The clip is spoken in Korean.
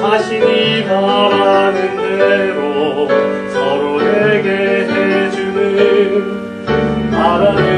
자신이 바라는 대로 서로에게 해주는 바람을